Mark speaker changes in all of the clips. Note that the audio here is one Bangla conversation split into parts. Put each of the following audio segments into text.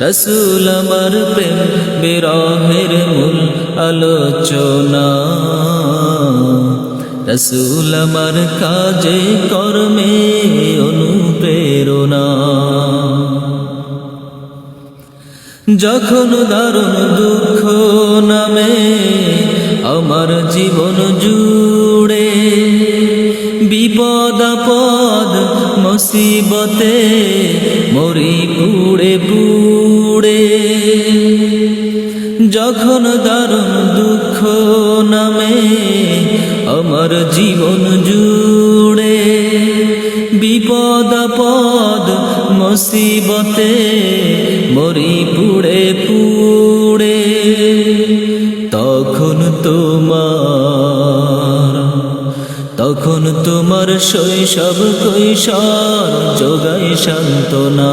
Speaker 1: রসুল আমার প্রেম বিরহের মূল আলোচনা। রসুল আমার কাজে, কর্মে অনুপ্রেরণা। যখন দারুণ দুঃখ নামে আমার জীবন জুড়ে, বিপদ পদ মুসিবতে মরি পুড়ে পুড়ে। যখন দারুণ দুঃখ নামে আমার জীবন জুড়ে বিপদ পদ মুসিবতে মরি পুড়ে পুড়ে, তখন তোমার তখন তোমার শৈশব কৈশোর যোগাই সান্ত্বনা।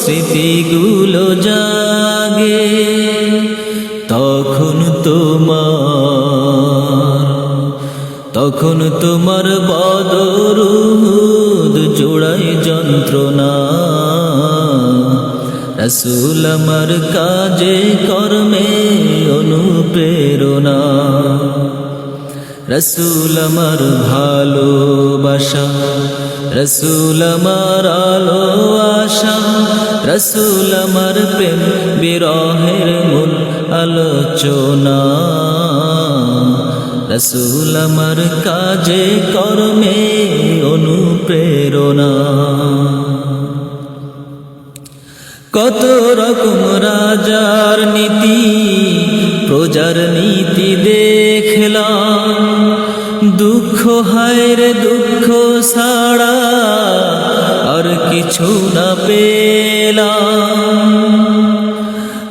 Speaker 1: স্মৃতিগুলো জাগে, তখন তোমার তখন তোমার বদরুদ জোড়াই যন্ত্রণা। রসুল আমার কাজে, কর্মে অনুপ্রেরণা। রসুল আমার ভালোবাসা, রসুল আমার আলো আশা রসুল আমার প্রেম বিরহের মূল আলোচনা। রসুল আমার কাজে, কর্মে অনুপ্রেরণা। কত রকম রাজার নীতি, প্রজার নীতি দেখলাম। দুঃখ হায়রে দুঃখ ছাড়া আর কিছু না পেলাম।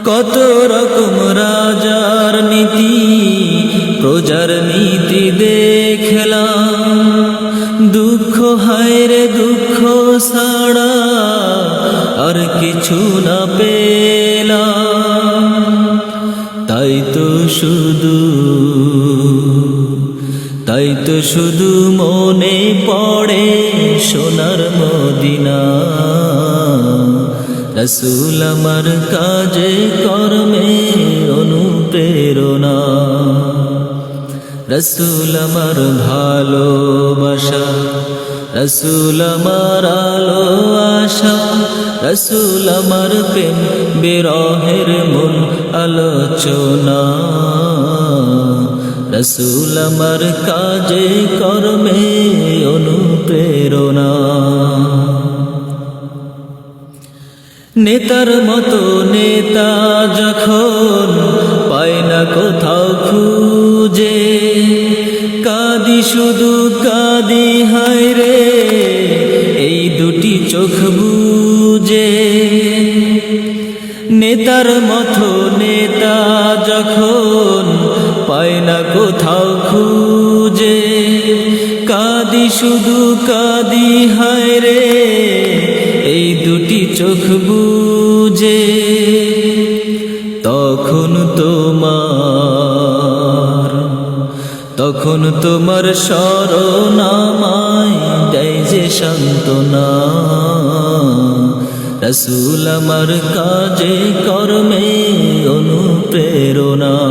Speaker 1: কত রকম রাজার নীতি, প্রজার নীতি দেখলাম। দুঃখ হায়রে দুঃখ ছাড়া আর কিছু না পেলাম। তাই তো শুধু, তাই তো শুধু মনে পড়ে সোনার মদিনা। রসুল আমার কাজে, কর্মে অনুপ্রেরণা। রসুল আমার ভালোবাসা, রসুল আমার আলো আশা, রসুল আমার প্রেম, বিরহের মূল আলোচনা। রসুল আমার কাজে, কর্মে অনুপ্রেরণা। নেতার মতো নেতা যখন পায় না কোথাও খুঁজে, কাদি শুধু কাদি, হায় রে, এই দুটি চোখ বুঝে। নেতার মতো নেতা যখন না কোথাও খুঁজে। কাদি শুধু, কাদি, হায় রে, এই দুটি চোখ বুঝে। তখন তোমার তখন তোমার স্মরণামায় দেয় যে সান্ত্বনা। রসুল আমার কাজে, কর্মে অনুপ্রেরণা।